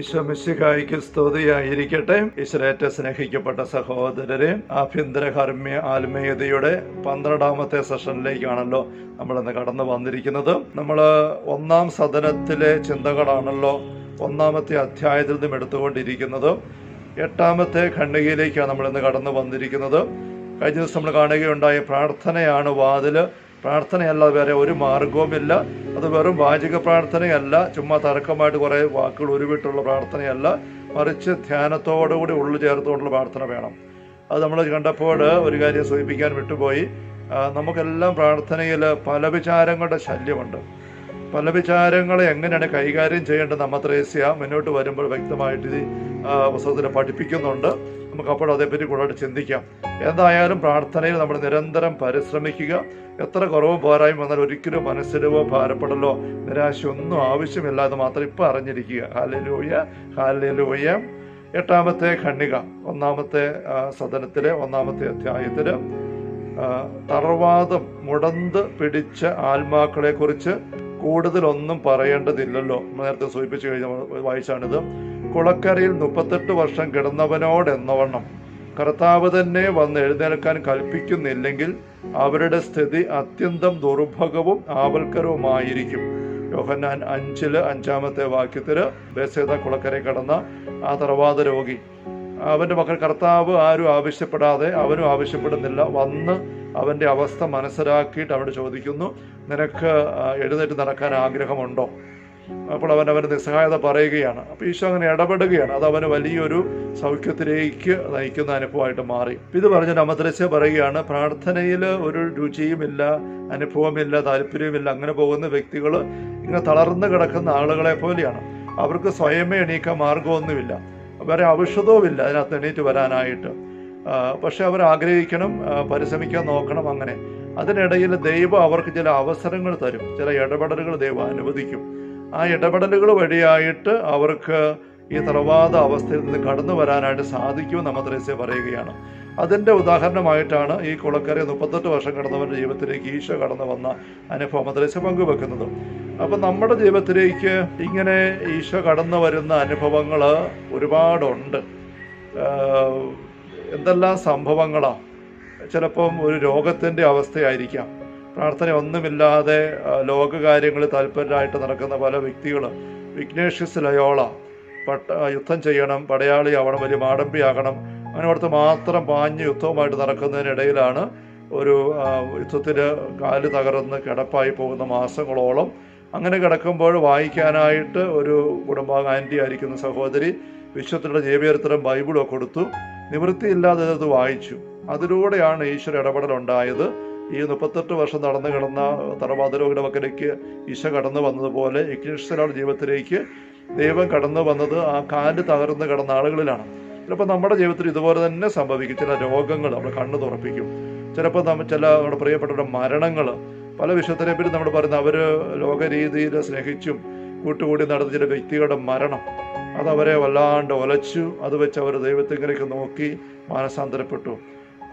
ഈശ്വമിശിഹായിക്ക് സ്തുതിയായിരിക്കട്ടെ. ഈശ്വരേറ്റ സ്നേഹിക്കപ്പെട്ട സഹോദരരെ ആഭ്യന്തര കർമ്മ്യ ആത്മീയതയുടെ പന്ത്രണ്ടാമത്തെ സെഷനിലേക്കാണല്ലോ നമ്മൾ ഇന്ന് കടന്നു വന്നിരിക്കുന്നത്. നമ്മൾ ഒന്നാം സദനത്തിലെ ചിന്തകളാണല്ലോ ഒന്നാമത്തെ അധ്യായത്തിൽ നിന്നും എടുത്തുകൊണ്ടിരിക്കുന്നത്. എട്ടാമത്തെ ഖണ്ഡികയിലേക്കാണ് നമ്മൾ ഇന്ന് കടന്നു വന്നിരിക്കുന്നത്. കഴിഞ്ഞ ദിവസം നമ്മൾ കാണുകയുണ്ടായ പ്രാർത്ഥനയാണ് വാതിൽ. പ്രാർത്ഥനയല്ല വേറെ ഒരു മാർഗവുമില്ല അത് വെറും വാചിക പ്രാർത്ഥനയല്ല. ചുമ്മാ തർക്കമായിട്ട് കുറേ വാക്കുകൾ ഉരുവിട്ടുള്ള പ്രാർത്ഥനയല്ല. മറിച്ച് ധ്യാനത്തോടുകൂടി ഉള്ളു ചേർത്തുകൊണ്ടുള്ള പ്രാർത്ഥന വേണം. അത് നമ്മൾ കണ്ടപ്പോൾ ഒരു കാര്യം സൂചിപ്പിക്കാൻ വിട്ടുപോയി. നമുക്കെല്ലാം പ്രാർത്ഥനയിൽ പല വിചാരങ്ങളുടെ ശല്യമുണ്ട്. പല വിചാരങ്ങളെ എങ്ങനെയാണ് കൈകാര്യം ചെയ്യേണ്ടത് നമ്മ ത്രേസ്യ മുന്നോട്ട് വരുമ്പോൾ വ്യക്തമായിട്ട് പുസ്തകത്തിൽ പഠിപ്പിക്കുന്നുണ്ട്. നമുക്ക് അപ്പോൾ അതേപ്പറ്റി കൂടുതലായിട്ട് ചിന്തിക്കാം. എന്തായാലും പ്രാർത്ഥനയിൽ നമ്മൾ നിരന്തരം പരിശ്രമിക്കുക. എത്ര കുറവ് പോരായ്മ വന്നാൽ ഒരിക്കലും മനസ്സിലോ ഭാരപ്പെടലോ നിരാശ ഒന്നും ആവശ്യമില്ലാതെ മാത്രം ഇപ്പം അറിഞ്ഞിരിക്കുക. ഹാലലൂയ ഹാലലൂയ എട്ടാമത്തെ ഖണ്ണിക ഒന്നാമത്തെ സദനത്തിലെ ഒന്നാമത്തെ അധ്യായത്തിൽ ആ, തറവാദം മുടന്ത് പിടിച്ച ആത്മാക്കളെ കുറിച്ച് കൂടുതലൊന്നും പറയേണ്ടതില്ലല്ലോ. നേരത്തെ സൂചിപ്പിച്ചു കഴിഞ്ഞ വായിച്ചാണിത്. കുളക്കരയിൽ മുപ്പത്തെട്ട് വർഷം കിടന്നവനോട് എന്നവണ്ണം കർത്താവ് തന്നെ വന്ന് എഴുന്നേൽക്കാൻ കൽപ്പിക്കുന്നില്ലെങ്കിൽ അവരുടെ സ്ഥിതി അത്യന്തം ദുർഭകവും ആവൽക്കരവുമായിരിക്കും. യോഹന്നാൻ അഞ്ചിൽ അഞ്ചാമത്തെ വാക്യത്തിൽ ബേസേത കുളക്കരയിൽ കടന്ന ആ തറവാത രോഗി. അവന്റെ മക്കൾ കർത്താവ് ആരും ആവശ്യപ്പെടാതെ അവനും ആവശ്യപ്പെടുന്നില്ല. വന്ന് അവന്റെ അവസ്ഥ മനസ്സിലാക്കിയിട്ട് അവനോട് ചോദിക്കുന്നു നിനക്ക് എഴുന്നേറ്റ് നടക്കാൻ ആഗ്രഹമുണ്ടോ? അപ്പോൾ അവൻ അവന്റെ നിസ്സഹായത പറയുകയാണ്. അപ്പോൾ ഈശോ അങ്ങനെ ഇടപെടുകയാണ്. അത് അവന് വലിയൊരു സൗഖ്യത്തിലേക്ക് നയിക്കുന്ന അനുഭവമായിട്ട് മാറി. ഇത് പറഞ്ഞ അമദ്രസ്യ പറയുകയാണ് പ്രാർത്ഥനയിൽ ഒരു രുചിയുമില്ല അനുഭവമില്ല താല്പര്യമില്ല അങ്ങനെ പോകുന്ന വ്യക്തികൾ ഇങ്ങനെ തളർന്നു കിടക്കുന്ന ആളുകളെ പോലെയാണ്. അവർക്ക് സ്വയമേ എണീക്കാൻ മാർഗമൊന്നുമില്ല വേറെ ഔഷധവുമില്ല അതിനകത്ത് എണീറ്റ് വരാനായിട്ട്. പക്ഷെ അവർ ആഗ്രഹിക്കണം പരിശ്രമിക്കാൻ നോക്കണം അങ്ങനെ. അതിനിടയിൽ ദൈവം അവർക്ക് ചില അവസരങ്ങൾ തരും. ചില ഇടപെടലുകൾ ദൈവം അനുവദിക്കും. ആ ഇടപെടലുകൾ വഴിയായിട്ട് അവർക്ക് ഈ തറവാദ അവസ്ഥയിൽ നിന്ന് കടന്നു വരാനായിട്ട് സാധിക്കുമെന്ന് അമദ്രേസ്യ പറയുകയാണ്. അതിന്റെ ഉദാഹരണമായിട്ടാണ് ഈ കുളക്കര മുപ്പത്തെട്ട് വർഷം കടന്നവരുടെ ജീവിതത്തിലേക്ക് ഈശോ കടന്നു വന്ന അനുഭവം മദ്രസ്യ പങ്കുവെക്കുന്നത്. അപ്പം നമ്മുടെ ജീവിതത്തിലേക്ക് ഇങ്ങനെ ഈശോ കടന്നു വരുന്ന അനുഭവങ്ങൾ ഒരുപാടുണ്ട്. എന്തെല്ലാം സംഭവങ്ങളാണ് ചിലപ്പം ഒരു രോഗത്തിന്റെ അവസ്ഥയായിരിക്കാം. പ്രാർത്ഥന ഒന്നുമില്ലാതെ ലോകകാര്യങ്ങൾ താല്പര്യമായിട്ട് നടക്കുന്ന പല വ്യക്തികൾ വിഘ്നേഷ്യസ് ലയോള പട്ട യുദ്ധം ചെയ്യണം പടയാളിയാവണം വലിയ മാടമ്പിയാകണം അങ്ങനെ അവിടുത്തെ മാത്രം പാഞ്ഞ് യുദ്ധവുമായിട്ട് നടക്കുന്നതിനിടയിലാണ് ഒരു യുദ്ധത്തിൽ കാൽ തകർന്ന് കിടപ്പായി പോകുന്ന മാസങ്ങളോളം അങ്ങനെ കിടക്കുമ്പോൾ വായിക്കാനായിട്ട് ഒരു കുടുംബാംഗ ആന്റി ആയിരിക്കുന്ന സഹോദരി വിശ്വത്തിന്റെ ജൈവചരിത്രം ബൈബിളോ കൊടുത്തു. നിവൃത്തിയില്ലാതെ അത് വായിച്ചു. അതിലൂടെയാണ് ഈശ്വര ഇടപെടൽ ഉണ്ടായത് ഈ മുപ്പത്തെട്ട് വർഷം നടന്നു കിടന്ന തറവാതരോഗിയുടെ മക്കലേക്ക് ഈശ കടന്നു വന്നതുപോലെ ഇഗ്നീഷ്യലാണ് ജീവിതത്തിലേക്ക് ദൈവം കടന്നു വന്നത് ആ കാൽ തകർന്ന് കിടന്ന ആളുകളിലാണ്. ചിലപ്പോൾ നമ്മുടെ ജീവിതത്തിൽ ഇതുപോലെ തന്നെ സംഭവിക്കും. ചില രോഗങ്ങൾ നമ്മൾ കണ്ണ് തുറപ്പിക്കും. ചിലപ്പോൾ നമ്മൾ ചില നമ്മുടെ പ്രിയപ്പെട്ടവരുടെ മരണങ്ങൾ പല വിഷയത്തിനെ പറ്റി നമ്മൾ പറയുന്ന അവർ ലോകരീതിയിൽ സ്നേഹിച്ചും കൂട്ടുകൂടി നടന്ന ചില വ്യക്തികളുടെ മരണം. അതവരെ വല്ലാണ്ട് ഒലച്ചു. അത് വെച്ച് അവർ ദൈവത്തിങ്ങനെയൊക്കെ നോക്കി മാനസാന്തരപ്പെട്ടു.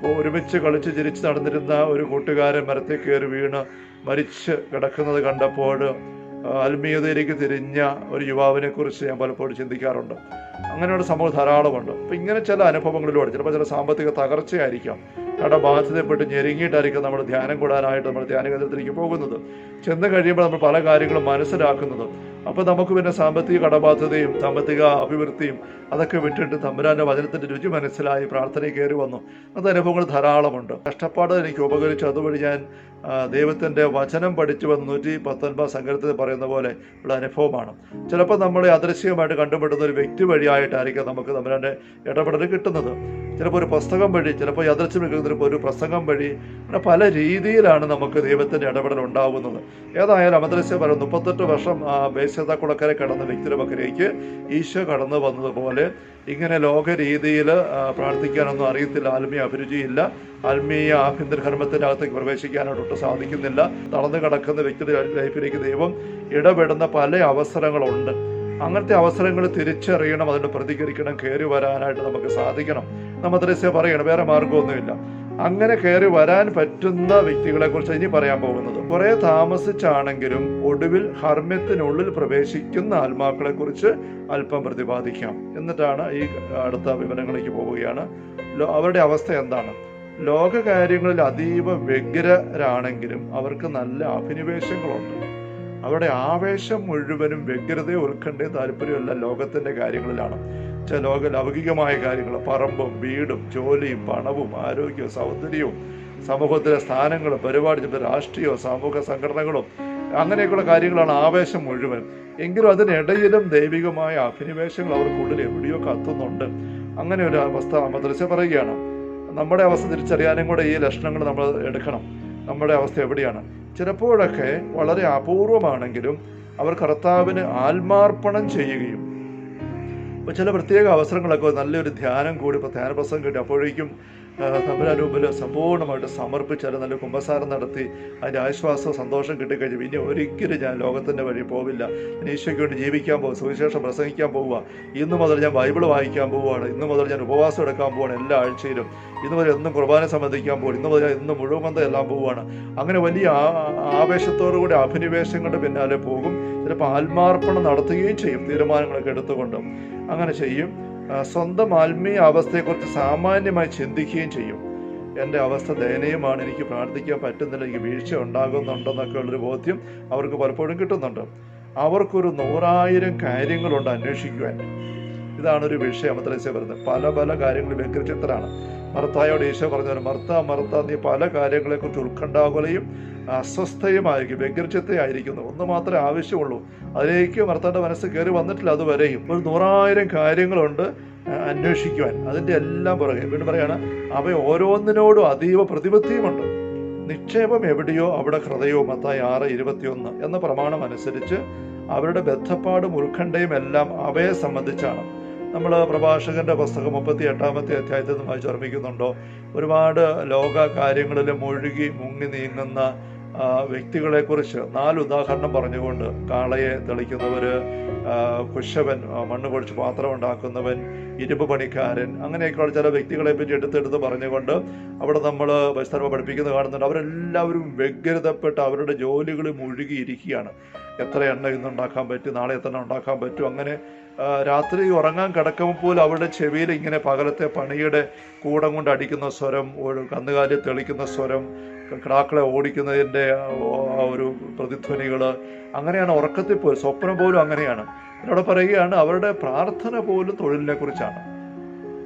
ഒരുമിച്ച് കളിച്ച് ചിരിച്ച് നടന്നിരുന്ന ഒരു കൂട്ടുകാരൻ മരത്തിൽ കയറി വീണ് മരിച്ച് കിടക്കുന്നത് കണ്ടപ്പോൾ ആത്മീയതയിലേക്ക് തിരിഞ്ഞ ഒരു യുവാവിനെ കുറിച്ച് ഞാൻ പലപ്പോഴും ചിന്തിക്കാറുണ്ട്. അങ്ങനെയുള്ള സംഭവം ധാരാളമുണ്ട്. അപ്പം ഇങ്ങനെ ചില അനുഭവങ്ങളിലൂടെ ചിലപ്പോൾ ചില സാമ്പത്തിക തകർച്ചയായിരിക്കാം. കടബാധ്യതപ്പെട്ട് ഞെരുങ്ങിയിട്ടായിരിക്കും നമ്മൾ ധ്യാനം കൂടാനായിട്ട് നമ്മൾ ധ്യാന കേന്ദ്രത്തിലേക്ക് പോകുന്നത്. ചെന്ന് കഴിയുമ്പോൾ നമ്മൾ പല കാര്യങ്ങളും മനസ്സിലാക്കുന്നത്. അപ്പോൾ നമുക്ക് പിന്നെ സാമ്പത്തിക കടബാധ്യതയും സാമ്പത്തിക അഭിവൃദ്ധിയും അതൊക്കെ വിട്ടിട്ട് തമ്പുരാന്റെ വചനത്തിന്റെ രുചി മനസ്സിലായി പ്രാർത്ഥനയിൽ കയറി വന്നു. അത് അനുഭവങ്ങൾ ധാരാളമുണ്ട്. കഷ്ടപ്പാട് എനിക്ക് ഉപകരിച്ചു. അതുവഴി ഞാൻ ദൈവത്തിന്റെ വചനം പഠിച്ചു വന്ന് നൂറ്റി പത്തൊൻപത് സങ്കരത്തിൽ പറയുന്ന പോലെ ഉള്ള അനുഭവമാണ്. ചിലപ്പോൾ നമ്മളെ അദൃശ്യമായിട്ട് കണ്ടുപെടുന്ന ഒരു വ്യക്തി വഴിയായിട്ടായിരിക്കും നമുക്ക് നമ്മളെ ഇടപെടൽ കിട്ടുന്നത്. ചിലപ്പോൾ ഒരു പുസ്തകം വഴി ചിലപ്പോൾ യാദൃശ്യം കിട്ടുന്ന ഒരു പ്രസംഗം വഴി അങ്ങനെ പല രീതിയിലാണ് നമുക്ക് ദൈവത്തിന്റെ ഇടപെടൽ ഉണ്ടാകുന്നത് ഏതായാലും അമദൃശ്യം പറയുന്നത് മുപ്പത്തെട്ട് വർഷം ആ കുളക്കര കടന്ന വ്യക്തിയുടെ പക്കലേക്ക് ഈശോ കടന്നു വന്നതുപോലെ ഇങ്ങനെ ലോക രീതിയിൽ പ്രാർത്ഥിക്കാനൊന്നും അറിയത്തില്ല ആത്മീയ അഭിരുചിയില്ല ആത്മീയ ആഭ്യന്തര ധർമ്മത്തിന്റെ അകത്തേക്ക് പ്രവേശിക്കാനായിട്ടൊട്ടും സാധിക്കുന്നില്ല. തളർന്നു കിടക്കുന്ന വ്യക്തിയുടെ ലൈഫിലേക്ക് ദൈവം ഇടപെടുന്ന പല അവസരങ്ങളുണ്ട്. അങ്ങനത്തെ അവസരങ്ങൾ തിരിച്ചറിയണം അതിന് പ്രതികരിക്കണം കയറി വരാനായിട്ട് നമുക്ക് സാധിക്കണം. ത്രേസ്യ പറയണം വേറെ മാർഗമൊന്നുമില്ല അങ്ങനെ കയറി വരാൻ പറ്റുന്ന വ്യക്തികളെ കുറിച്ച് ഇനി പറയാൻ പോകുന്നത്. കുറെ താമസിച്ചാണെങ്കിലും ഒടുവിൽ ഹർമ്മ്യത്തിനുള്ളിൽ പ്രവേശിക്കുന്ന ആത്മാക്കളെ കുറിച്ച് അല്പം പ്രതിപാദിക്കാം. എന്നിട്ടാണ് ഈ അടുത്ത വിവരങ്ങളിലേക്ക് പോവുകയാണ്. അവരുടെ അവസ്ഥ എന്താണ്? ലോക കാര്യങ്ങളിൽ അതീവ വ്യഗ്രരാണെങ്കിലും അവർക്ക് നല്ല അഭിനിവേശങ്ങളുണ്ട്. അവരുടെ ആവേശം മുഴുവനും വ്യഗ്രതയെ ഉൾക്കേണ്ട താല്പര്യമല്ല ലോകത്തിന്റെ കാര്യങ്ങളിലാണ്. ചില ലോക ലൗകികമായ കാര്യങ്ങൾ പറമ്പും വീടും ജോലിയും പണവും ആരോഗ്യവും സൗന്ദര്യവും സമൂഹത്തിലെ സ്ഥാനങ്ങളും പരിപാടി രാഷ്ട്രീയവും സാമൂഹ്യ സംഘടനകളും അങ്ങനെയൊക്കെയുള്ള കാര്യങ്ങളാണ് ആവേശം മുഴുവൻ. എങ്കിലും അതിനിടയിലും ദൈവികമായ അഭിനിവേശങ്ങൾ അവർക്കുള്ളിൽ എവിടെയോ കത്തുന്നുണ്ട്. അങ്ങനെ ഒരു അവസ്ഥ മദ്രസ പറയുകയാണ്. നമ്മുടെ അവസ്ഥ തിരിച്ചറിയാനും കൂടെ ഈ ലക്ഷണങ്ങൾ നമ്മൾ എടുക്കണം. നമ്മുടെ അവസ്ഥ എവിടെയാണ്? ചിലപ്പോഴൊക്കെ വളരെ അപൂർവമാണെങ്കിലും അവർ കർത്താവിന് ആത്മാർപ്പണം ചെയ്യുകയും ഇപ്പോൾ ചില പ്രത്യേക അവസരങ്ങളൊക്കെ നല്ലൊരു ധ്യാനം കൂടി ഇപ്പോൾ ധ്യാനപ്രസംഗം കിട്ടി അപ്പോഴേക്കും തമ്പുരാൻ മുമ്പിൽ സമ്പൂർണമായിട്ട് സമർപ്പിച്ച് അത് നല്ല കുംഭസാരം നടത്തി അതിന്റെ ആശ്വാസവും സന്തോഷം കിട്ടിക്കഴിഞ്ഞു പിന്നെ ഒരിക്കലും ഞാൻ ലോകത്തിന്റെ വഴി പോവില്ല. ഞാൻ ഈശോയ്ക്ക് വേണ്ടി ജീവിക്കാൻ പോകും സുവിശേഷം പ്രസംഗിക്കാൻ പോവുക. ഇന്ന് മുതൽ ഞാൻ ബൈബിൾ വായിക്കാൻ പോവുകയാണ്. ഇന്ന് മുതൽ ഞാൻ ഉപവാസം എടുക്കാൻ പോവുകയാണ് എല്ലാ ആഴ്ചയിലും. ഇന്ന് മുതൽ എന്നും കുർബാന സംബന്ധിക്കാൻ പോകും ഇന്ന് മുതൽ ഇന്ന് മുഴുവൻ എല്ലാം പോവുകയാണ്. അങ്ങനെ വലിയ ആവേശത്തോടു കൂടി അഭിനിവേശങ്ങളുടെ പിന്നാലെ പോകും. ചിലപ്പോൾ ആത്മാർപ്പണം നടത്തുകയും ചെയ്യും തീരുമാനങ്ങളൊക്കെ എടുത്തുകൊണ്ട്. അങ്ങനെ ചെയ്യും. സ്വന്തം ആത്മീയ അവസ്ഥയെക്കുറിച്ച് സാമാന്യമായി ചിന്തിക്കുകയും ചെയ്യും. എന്റെ അവസ്ഥ ദയനീയമാണ് എനിക്ക് പ്രാർത്ഥിക്കാൻ പറ്റുന്നില്ല എനിക്ക് വീഴ്ച ഉണ്ടാകുന്നുണ്ടെന്നൊക്കെ ഉള്ളൊരു ബോധ്യം അവർക്ക് പലപ്പോഴും കിട്ടുന്നുണ്ട്. അവർക്കൊരു നൂറായിരം കാര്യങ്ങളുണ്ട് അന്വേഷിക്കുവാൻ. ഇതാണ് ഒരു വിഷയം അത്രേസ്യ പറയുന്നത് പല പല കാര്യങ്ങളും വ്യഗ്രചിത്രമാണ് മർത്തായോട് ഈശോ പറഞ്ഞു മർത്ത മർത്ത നീ പല കാര്യങ്ങളെക്കുറിച്ച് ഉത്കണ്ഠാകുലയും അസ്വസ്ഥയുമായിരിക്കും വ്യഗ്രചിത്തയായിരിക്കുന്നു. ഒന്ന് മാത്രമേ ആവശ്യമുള്ളൂ. അതിലേക്ക് മർത്താന്റെ മനസ്സ് കയറി വന്നിട്ടില്ല അതുവരെയും. ഒരു നൂറായിരം കാര്യങ്ങളുണ്ട് അന്വേഷിക്കുവാൻ. അതിന്റെ എല്ലാം പുറകെ. വീണ്ടും പറയാണ് അവ ഓരോന്നിനോടും അതീവ പ്രതിപത്തിയുമുണ്ട്. നിക്ഷേപം എവിടെയോ അവിടെ ഹൃദയവും. മത്തായി ആറ് ഇരുപത്തിയൊന്ന്. എന്ന പ്രമാണം അനുസരിച്ച് അവരുടെ ബദ്ധപ്പാടും ഉത്കണ്ഠയും എല്ലാം അവയെ സംബന്ധിച്ചാണ്. നമ്മൾ പ്രഭാഷകന്റെ പുസ്തകം മുപ്പത്തി എട്ടാമത്തെ അധ്യായത്തിൽ നിന്ന് ചർമ്മിക്കുന്നുണ്ടോ ഒരുപാട് ലോക കാര്യങ്ങളിൽ മുഴുകി മുങ്ങി നീങ്ങുന്ന വ്യക്തികളെക്കുറിച്ച് നാല് ഉദാഹരണം പറഞ്ഞുകൊണ്ട് കാളയെ തെളിക്കുന്നവര് ആ, കുശവൻ മണ്ണ് പൊഴിച്ച് പാത്രം ഉണ്ടാക്കുന്നവൻ ഇരുമ്പ് പണിക്കാരൻ അങ്ങനെയൊക്കെയുള്ള ചില വ്യക്തികളെ പറ്റി എടുത്തെടുത്ത് പറഞ്ഞുകൊണ്ട് അവിടെ നമ്മൾ വൈസ്തർമ്മ പഠിപ്പിക്കുന്നത് കാണുന്നുണ്ട്. അവരെല്ലാവരും വ്യഗ്രതപ്പെട്ട് അവരുടെ ജോലികളിൽ മുഴുകിയിരിക്കുകയാണ്. എത്ര എണ്ണ ഇന്ന് ഉണ്ടാക്കാൻ പറ്റും നാളെ എത്ര ഉണ്ടാക്കാൻ പറ്റും അങ്ങനെ രാത്രി ഉറങ്ങാൻ കിടക്കുമ്പോൾ പോലും അവരുടെ ചെവിയിൽ ഇങ്ങനെ പകലത്തെ പണിയുടെ കൂടം കൊണ്ട് അടിക്കുന്ന സ്വരം കന്നുകാലി തെളിക്കുന്ന സ്വരം കിടാക്കളെ ഓടിക്കുന്നതിന്റെ ആ ഒരു പ്രതിധ്വനികൾ അങ്ങനെയാണ് ഉറക്കത്തിൽ പോലും സ്വപ്നം പോലും അങ്ങനെയാണ്. എന്നോട് പറയുകയാണ് അവരുടെ പ്രാർത്ഥന പോലും തൊഴിലിനെ കുറിച്ചാണ്.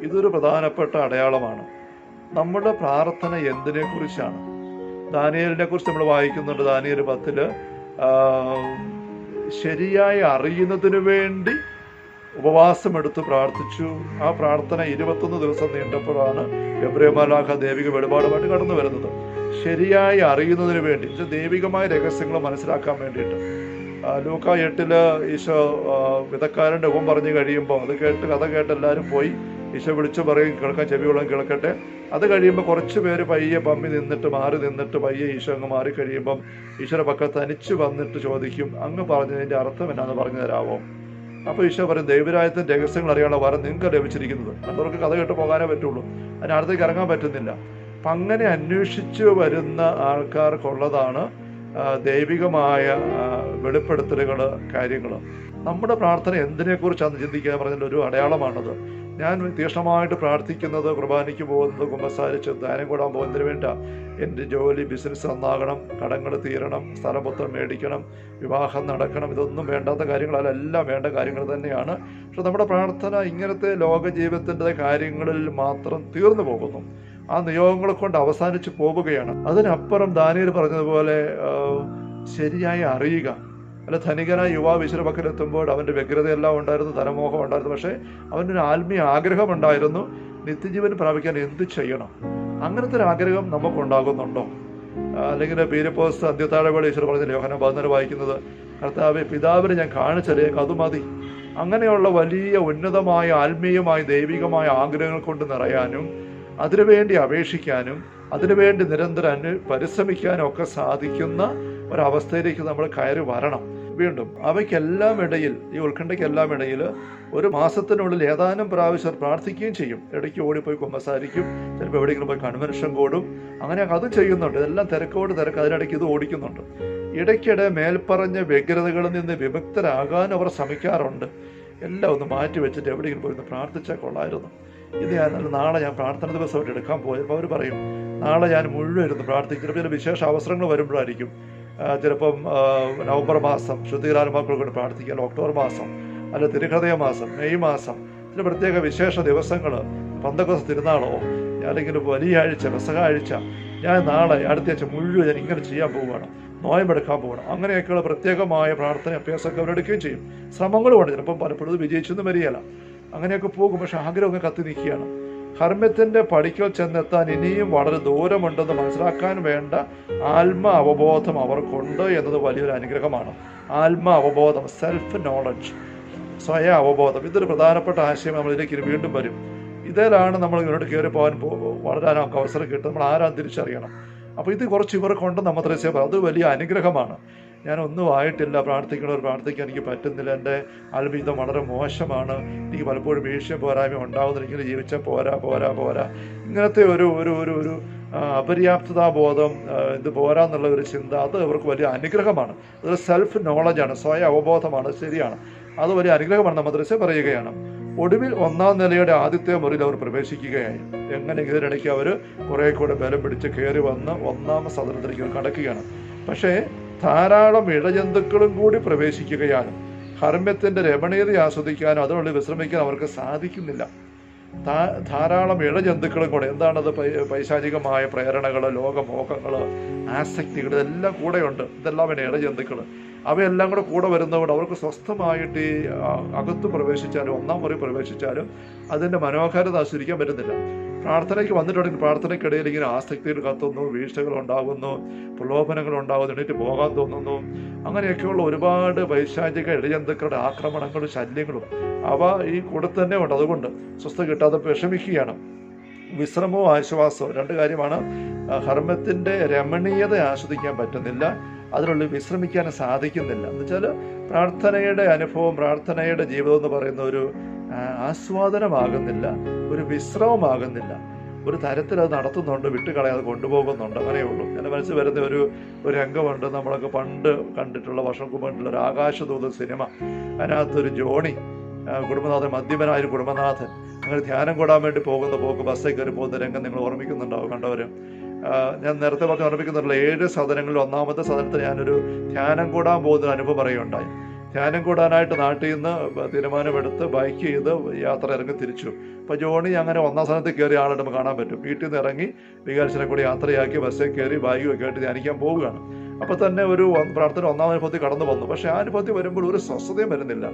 ഇതൊരു പ്രധാനപ്പെട്ട അടയാളമാണ്. നമ്മുടെ പ്രാർത്ഥന എന്തിനെ കുറിച്ചാണ്? ദാനിയലിനെ കുറിച്ച് നമ്മൾ വായിക്കുന്നുണ്ട് ദാനിയൽ പത്തിൽ ആ, ശരിയായി അറിയുന്നതിന് വേണ്ടി ഉപവാസം എടുത്ത് പ്രാർത്ഥിച്ചു. ആ പ്രാർത്ഥന ഇരുപത്തൊന്ന് ദിവസം നീണ്ടപ്പോഴാണ് എബ്രേമാലാഖ ദേവിക വെളിപാടുമായിട്ട് കടന്നു വരുന്നത്. ശരിയായി അറിയുന്നതിന് വേണ്ടി ദൈവികമായ രഹസ്യങ്ങൾ മനസ്സിലാക്കാൻ വേണ്ടിയിട്ട്. ലൂക്ക എട്ടിൽ ഈശോ വിധക്കാരന്റെ ഉപം പറഞ്ഞു കഴിയുമ്പോൾ അത് കേട്ട് കഥ കേട്ട് എല്ലാവരും പോയി ഈശോ വിളിച്ചു പറയും കേൾക്കാൻ ചെവിയോളം കേൾക്കട്ടെ. അത് കഴിയുമ്പോൾ കുറച്ച് പേര് പയ്യെ പമ്മി നിന്നിട്ട് മാറി നിന്നിട്ട് പയ്യെ ഈശോ അങ്ങ് മാറി കഴിയുമ്പം ഈശോയുടെ പക്കൽ തനിച്ച് വന്നിട്ട് ചോദിക്കും അങ്ങ് പറഞ്ഞതിന്റെ അർത്ഥം എന്നാന്ന് പറഞ്ഞു തരാമോ അപ്പോൾ ഈശോ പറയും ദൈവരായത്തിന്റെ രഹസ്യങ്ങൾ അറിയാനുള്ള വരം നിങ്ങൾക്ക് ലഭിച്ചിരിക്കുന്നത്. അവർക്ക് കഥ കേട്ട് പോകാനേ പറ്റുള്ളൂ. അതിനടുത്തേക്ക് ഇറങ്ങാൻ പറ്റുന്നില്ല. അപ്പം അങ്ങനെ അന്വേഷിച്ച് വരുന്ന ആൾക്കാർക്കുള്ളതാണ് ദൈവികമായ വെളിപ്പെടുത്തലുകൾ കാര്യങ്ങൾ നമ്മുടെ പ്രാർത്ഥന എന്തിനെക്കുറിച്ചാണ് ചിന്തിക്കുക പറഞ്ഞതിന്റെ ഒരു അടയാളമാണത്. ഞാൻ തീക്ഷണമായിട്ട് പ്രാർത്ഥിക്കുന്നത് കുർബാനയ്ക്ക് പോകുന്നത് കുമ്പസാരിച്ച് ധ്യാനം കൂടാൻ പോകുന്നതിന് വേണ്ടിയിട്ടാണ് എന്റെ ജോലി ബിസിനസ് നന്നാകണം കടങ്ങൾ തീരണം സ്ഥലം മേടിക്കണം വിവാഹം നടക്കണം ഇതൊന്നും വേണ്ടാത്ത കാര്യങ്ങളല്ല എല്ലാം വേണ്ട കാര്യങ്ങൾ തന്നെയാണ്. പക്ഷെ നമ്മുടെ പ്രാർത്ഥന ഇങ്ങനത്തെ ലോക ജീവിതത്തിന്റെ കാര്യങ്ങളിൽ മാത്രം തീർന്നു പോകുന്നു. ആ നിയോഗങ്ങളെ കൊണ്ട് അവസാനിച്ചു പോവുകയാണ് അതിനപ്പുറം ദാനിയൽ പറഞ്ഞതുപോലെ ശരിയായി അറിയുക. അല്ല ധനികനായ യുവാവ് ഈശ്വര പക്കലെത്തുമ്പോൾ അവന്റെ വ്യഗ്രതയെല്ലാം ഉണ്ടായിരുന്നു ധനമോഹം ഉണ്ടായിരുന്നു. പക്ഷേ അവന്റെ ഒരു ആത്മീയ ആഗ്രഹമുണ്ടായിരുന്നു നിത്യജീവൻ പ്രാപിക്കാൻ എന്ത് ചെയ്യണം? അങ്ങനത്തെ ഒരു ആഗ്രഹം നമുക്കുണ്ടാകുന്നുണ്ടോ? അല്ലെങ്കിൽ പീരപ്പോസ് അന്ത്യത്താഴവേള ഈശ്വര പറഞ്ഞ ലേഖനം പതിനാല് വായിക്കുന്നത് കർത്താവെ പിതാവിനെ ഞാൻ കാണിച്ചലേക്ക് അത് മതി. അങ്ങനെയുള്ള വലിയ ഉന്നതമായ ആത്മീയമായ ദൈവികമായ ആഗ്രഹങ്ങൾ കൊണ്ട് നിറയാനും അതിനുവേണ്ടി അപേക്ഷിക്കാനും അതിനുവേണ്ടി നിരന്തരം അന്വ പരിശ്രമിക്കാനും ഒക്കെ സാധിക്കുന്ന ഒരവസ്ഥയിലേക്ക് നമ്മൾ കയറി വരണം. വീണ്ടും അവയ്ക്കെല്ലാം ഇടയിൽ ഈ ഉത്കണ്ഠയ്ക്കെല്ലാം ഇടയിൽ ഒരു മാസത്തിനുള്ളിൽ ഏതാനും പ്രാവശ്യം പ്രാർത്ഥിക്കുകയും ചെയ്യും. ഇടയ്ക്ക് ഓടിപ്പോയി കുമ്പസാരിക്കും ചിലപ്പോൾ എവിടെയെങ്കിലും പോയി കൺവെൻഷൻ കൂടും. അങ്ങനെ അത് ചെയ്യുന്നുണ്ട്. ഇതെല്ലാം തിരക്കോട് തിരക്ക് അതിനിടയ്ക്ക് ഇത് ഓടിക്കുന്നുണ്ട്. ഇടയ്ക്കിടെ മേൽപ്പറഞ്ഞ വ്യഗ്രതകളിൽ നിന്ന് വിമുക്തരാകാൻ അവർ ശ്രമിക്കാറുണ്ട്. എല്ലാം ഒന്ന് മാറ്റി വെച്ചിട്ട് എവിടെയെങ്കിലും പോയി പ്രാർത്ഥിച്ചാൽ കൊള്ളായിരുന്നു ഇത് ഞാൻ നാളെ ഞാൻ പ്രാർത്ഥന ദിവസമായിട്ട് എടുക്കാൻ പോയപ്പോൾ അവർ പറയും നാളെ ഞാൻ മുഴുവൻ ഇരുന്ന് പ്രാർത്ഥിക്കും. ചിലപ്പോൾ ചില വിശേഷ അവസരങ്ങൾ വരുമ്പോഴായിരിക്കും. ചിലപ്പം നവംബർ മാസം ശുദ്ധികാരന്മാർക്ക് വേണ്ടി പ്രാർത്ഥിക്കുക ഒക്ടോബർ മാസം അല്ല തിരുഹൃദയ മാസം മെയ് മാസം ചില പ്രത്യേക വിശേഷ ദിവസങ്ങൾ പന്തക്കോസ് തിരുനാളോ അല്ലെങ്കിൽ വലിയ ആഴ്ച പെസക ആഴ്ച ഞാൻ നാളെ അടുത്ത ആഴ്ച മുഴുവൻ ഞാൻ ഇങ്ങനെ ചെയ്യാൻ പോവുകയാണ്. നോയമ്പെടുക്കാൻ പോകണം അങ്ങനെയൊക്കെയുള്ള പ്രത്യേകമായ പ്രാർത്ഥന അഭ്യാസമൊക്കെ അവരെടുക്കുകയും ചെയ്യും. ശ്രമങ്ങളുമുണ്ട് ചിലപ്പം പലപ്പോഴും വിജയിച്ചെന്ന് വരികയില്ല. അങ്ങനെയൊക്കെ പോകും പക്ഷെ ആഗ്രഹമൊക്കെ കത്തി നിൽക്കുകയാണ്. ഹർമ്മ്യത്തിന്റെ പടിക്കൽ ചെന്നെത്താൻ ഇനിയും വളരെ ദൂരമുണ്ടെന്ന് മനസ്സിലാക്കാൻ വേണ്ട ആത്മ അവബോധം അവർക്കുണ്ട് എന്നത് വലിയൊരു അനുഗ്രഹമാണ്. ആത്മ അവബോധം സെൽഫ് നോളജ് സ്വയം അവബോധം. ഇതൊരു പ്രധാനപ്പെട്ട ആശയം നമ്മളിലേക്ക് വീണ്ടും വരും. ഇതിലാണ് നമ്മൾ ഇവരോട് കയറി പോകാൻ വളരാൻ അവസരം കിട്ടും നമ്മൾ ആരാ തിരിച്ചറിയണം. അപ്പോൾ ഇത് കുറച്ച് ഇവർക്കുണ്ട് നമ്മൾ ത്രേസ്യ അത് വലിയ അനുഗ്രഹമാണ്. ഞാൻ ഒന്നും ആയിട്ടില്ല. പ്രാർത്ഥിക്കണവർ പ്രാർത്ഥിക്കാൻ എനിക്ക് പറ്റുന്നില്ല. എന്റെ ആത്മീയത വളരെ മോശമാണ്. എനിക്ക് പലപ്പോഴും വീഴ്ചയും പോരായ്മ ഉണ്ടാവുന്നില്ല ഇങ്ങനെ ജീവിച്ചാൽ പോരാ പോരാ പോരാ. ഇങ്ങനത്തെ ഒരു ഒരു ഒരു ഒരു അപര്യാപ്തതാബോധം ഇത് പോരാന്നുള്ള ഒരു ചിന്ത അത് അവർക്ക് വലിയ അനുഗ്രഹമാണ്. അത് സെൽഫ് നോളജാണ് സ്വയം അവബോധമാണ്. ശരിയാണ്. അത് വലിയ അനുഗ്രഹമാണ്. നമ്മൾ ത്രേസ്യ പറയുകയാണ്. ഒടുവിൽ ഒന്നാം നിലയുടെ ആദ്യത്തെ മുറിയിൽ അവർ പ്രവേശിക്കുകയായി. എങ്ങനെ ഇതിനിടയ്ക്ക് അവർ കുറെ കൂടെ ബലം പിടിച്ച് കയറി വന്ന് ഒന്നാം സദനത്തിലേക്ക് കടക്കുകയാണ്. പക്ഷേ ധാരാളം ഇഴജന്തുക്കളും കൂടി പ്രവേശിക്കുകയാണ്. ഹർമ്മ്യത്തിന്റെ രമണീയത ആസ്വദിക്കാനും അതിനുള്ളിൽ വിശ്രമിക്കാൻ അവർക്ക് സാധിക്കുന്നില്ല. ധാരാളം ഇഴജന്തുക്കളും കൂടെ എന്താണത് പൈശാചികമായ പ്രേരണകൾ ലോകമോഹങ്ങൾ ആസക്തികൾ ഇതെല്ലാം കൂടെയുണ്ട്. ഇതെല്ലാം വേണ്ട ഇഴജന്തുക്കൾ അവയെല്ലാം കൂടെ കൂടെ വരുന്നതുകൊണ്ട് അവർക്ക് സ്വസ്ഥമായിട്ട് ഈ അകത്ത് പ്രവേശിച്ചാലും ഒന്നാം മുറി പ്രവേശിച്ചാലും അതിന്റെ മനോഹാരിത ആസ്വദിക്കാൻ പറ്റുന്നില്ല. പ്രാർത്ഥനയ്ക്ക് വന്നിട്ടുണ്ടെങ്കിൽ പ്രാർത്ഥനയ്ക്കിടയിൽ ഇങ്ങനെ ആസക്തിയിൽ കത്തുന്നു വീഴ്ചകൾ ഉണ്ടാകുന്നു പ്രലോഭനങ്ങൾ ഉണ്ടാകുന്നു എണീറ്റ് പോകാൻ തോന്നുന്നു. അങ്ങനെയൊക്കെയുള്ള ഒരുപാട് വൈശാചിക ഇടജന്തുക്കളുടെ ആക്രമണങ്ങളും ശല്യങ്ങളും അവ ഈ കൂടെ തന്നെ ഉണ്ട്. അതുകൊണ്ട് സ്വസ്ഥ കിട്ടാതെ വിഷമിക്കുകയാണ്. വിശ്രമവും ആശ്വാസവും രണ്ട് കാര്യമാണ്. ഹർമ്മത്തിന്റെ രമണീയത ആസ്വദിക്കാൻ പറ്റുന്നില്ല. അതിനുള്ളിൽ വിശ്രമിക്കാൻ സാധിക്കുന്നില്ല. എന്ന് വെച്ചാൽ പ്രാർത്ഥനയുടെ അനുഭവം പ്രാർത്ഥനയുടെ ജീവിതം എന്ന് പറയുന്ന ഒരു ആസ്വാദനമാകുന്നില്ല ഒരു വിശ്രമമാകുന്നില്ല. ഒരു തരത്തിൽ അത് നടത്തുന്നുണ്ട് വിട്ടുകളയാതെ കൊണ്ടുപോകുന്നുണ്ട് അങ്ങനെ ഉള്ളൂ. എന്റെ മനസ്സിൽ വരുന്ന ഒരു ഒരു രംഗമുണ്ട്. നമ്മളൊക്കെ പണ്ട് കണ്ടിട്ടുള്ള വർഷം കുമ്പിട്ടുള്ള ഒരു ആകാശദൂത സിനിമ. അതിനകത്തൊരു ജോണി കുടുംബനാഥൻ മദ്യപനായ ഒരു കുടുംബനാഥൻ. അങ്ങനെ ധ്യാനം കൂടാൻ വേണ്ടി പോകുന്ന പോക്ക് ബസ്സേ കയറി പോകുന്ന രംഗം നിങ്ങൾ ഓർമ്മിക്കുന്നുണ്ടാവും കണ്ടവർ ഞാൻ നേരത്തെ പറഞ്ഞ് ഓർമ്മിക്കുന്നുണ്ടല്ലോ ഏഴ് സദനങ്ങളിൽ ഒന്നാമത്തെ സദനത്തിൽ ഞാനൊരു ധ്യാനം കൂടാൻ പോകുന്ന അനുഭവം പറയുകയുണ്ടായി. ധ്യാനം കൂടാനായിട്ട് നാട്ടിൽ നിന്ന് തീരുമാനമെടുത്ത് ബൈക്ക് ചെയ്ത് യാത്ര ഇറങ്ങി തിരിച്ചു. അപ്പോൾ ജോണി അങ്ങനെ ഒന്നാം സ്ഥാനത്ത് കയറി ആളുടെ നമുക്ക് കാണാൻ പറ്റും. വീട്ടിൽ നിന്ന് ഇറങ്ങി വികാരച്ചനെ കൂടി യാത്രയാക്കി ബസ്സിൽ കയറി ബൈക്ക് ഒക്കെ ആയിട്ട് ധ്യാനിക്കാൻ പോവുകയാണ്. അപ്പോൾ തന്നെ ഒരു പ്രാർത്ഥന ഒന്നാം അനുഭവത്തിൽ കടന്നു വന്നു. പക്ഷേ ആ അനുഭവത്തിൽ വരുമ്പോൾ ഒരു സ്വസ്ഥതയും വരുന്നില്ല.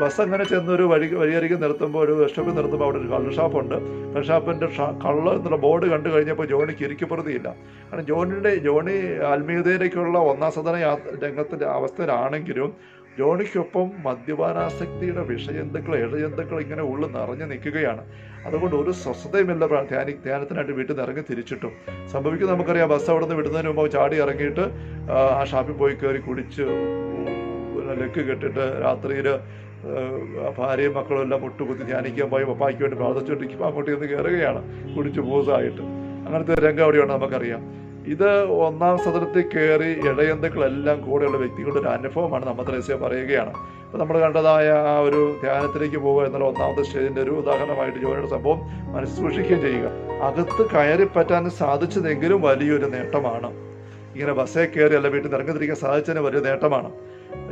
ബസ് അങ്ങനെ ചെന്ന് ഒരു വഴി വഴിയരികെ നിർത്തുമ്പോൾ ഒരു ഷോപ്പിൽ നിർത്തുമ്പോൾ അവിടെ ഒരു കള്ള് ഷാപ്പുണ്ട് കള്ള് ഷാപ്പിന്റെ കള്ള് എന്നുള്ള ബോർഡ് കണ്ടു കഴിഞ്ഞപ്പോൾ ജോണിക്ക് ഇരിക്കപ്പെടുത്തിയില്ല കാരണം ജോണിയുടെ ജോണി ആത്മീയതയിലേക്കുള്ള ഒന്നാം സദന രംഗത്തിന്റെ അവസ്ഥയിലാണെങ്കിലും ജോണിക്കൊപ്പം മദ്യപാനാസക്തിയുടെ വിഷജന്തുക്കൾ ഇഴജന്തുക്കൾ ഇങ്ങനെ ഉള്ളിൽ നിറഞ്ഞു നിൽക്കുകയാണ്. അതുകൊണ്ട് ഒരു സ്വസ്ഥതയുമില്ല ധ്യാനി ധ്യാനത്തിനായിട്ട് വീട്ടിൽ നിന്ന് ഇറങ്ങി തിരിച്ചിട്ടും. സംഭവിക്കുന്നത് നമുക്കറിയാം ബസ് അവിടെ നിന്ന് വിടുന്നതിന് മുമ്പ് ചാടി ഇറങ്ങിയിട്ട് ആ, ഷാപ്പിൽ പോയി കയറി കുടിച്ച് ലെക്ക് കെട്ടിട്ട് രാത്രിയിൽ ഭാര്യയും മക്കളും എല്ലാം മുട്ടുകുത്തി ധ്യാനിക്കാൻ പോയി പപ്പായ്ക്ക് വേണ്ടി പ്രാർത്ഥിച്ചുകൊണ്ടിരിക്കുമ്പോൾ അങ്ങോട്ട് ചെന്ന് കയറുകയാണ്. കുടിച്ച് മൂസായിട്ട് അങ്ങനത്തെ രംഗം അവിടെയാണ് നമുക്കറിയാം. ഇത് ഒന്നാം സദനത്തിൽ കയറി ഇടയന്തുക്കളെല്ലാം കൂടെയുള്ള വ്യക്തികളുടെ ഒരു അനുഭവമാണ് നമ്മൾ ത്രേസ്യ പറയുകയാണ്. അപ്പോൾ നമ്മൾ കണ്ടതായ ആ ഒരു ധ്യാനത്തിലേക്ക് പോകുക എന്നുള്ള ഒന്നാമത്തെ സ്റ്റേജിന്റെ ഒരു ഉദാഹരണമായിട്ട് ജോലിയുടെ സംഭവം മനസ്സൂക്ഷിക്കുകയും ചെയ്യുക. അകത്ത് കയറി പറ്റാൻ സാധിച്ചതെങ്കിലും വലിയൊരു നേട്ടമാണ്. ഇങ്ങനെ ബസ്സേ കയറി അല്ല വീട്ടിൽ ഇറങ്ങിത്തിരിക്കാൻ സാധിച്ചതിന് വലിയ നേട്ടമാണ്.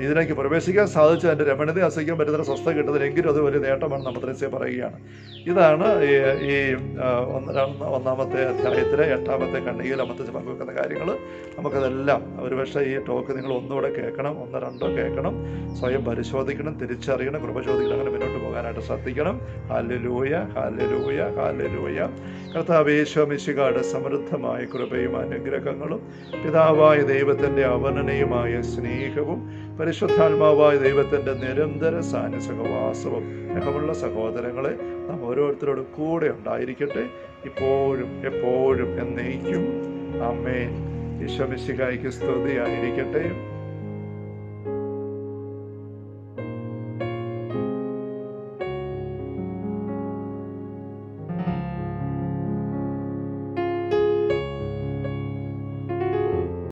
ഇതിലേക്ക് പ്രവേശിക്കാൻ സാധിച്ച എന്റെ രമണീയത അസഹിക്കാൻ പറ്റുന്ന സ്വസ്ഥ കിട്ടുന്നതിലെങ്കിലും അത് വലിയ നേട്ടമാണ് നമ്മൾ ദൃശ്യം പറയുകയാണ്. ഇതാണ് ഈ ഈ ഒന്ന് ഒന്നാമത്തെ അധ്യായത്തിലെ എട്ടാമത്തെ കണ്ണികയിൽ അമ്മത്തച്ച് പങ്കുവെക്കുന്ന കാര്യങ്ങൾ നമുക്കതെല്ലാം ഒരുപക്ഷെ ഈ ടോക്ക് നിങ്ങൾ ഒന്നുകൂടെ കേൾക്കണം ഒന്ന് രണ്ടോ കേൾക്കണം സ്വയം പരിശോധിക്കണം തിരിച്ചറിയണം കൃപ ചോദിക്കണം അങ്ങനെ മുന്നോട്ട് പോകാനായിട്ട് ശ്രദ്ധിക്കണം. ഹാലലൂയ ഹാലലൂയ ഹാലലൂയ കർത്താവേശ്വമിശികാട് സമൃദ്ധമായ കൃപയും അനുഗ്രഹങ്ങളും പിതാവായ ദൈവത്തിന്റെ അവർണനയുമായ സ്നേഹവും പരിശുദ്ധാത്മാവായ ദൈവത്തിന്റെ നിരന്തര സാന്നിസഹവാസവും ഞങ്ങളുള്ള സഹോദരങ്ങളെ നാം ഓരോരുത്തരോടും കൂടെ ഉണ്ടായിരിക്കട്ടെ. ഇപ്പോഴും എപ്പോഴും എന്നേക്കും. അമ്മേ ഈശോ മിശിഹായിക്ക് സ്തുതിയായിരിക്കട്ടെ.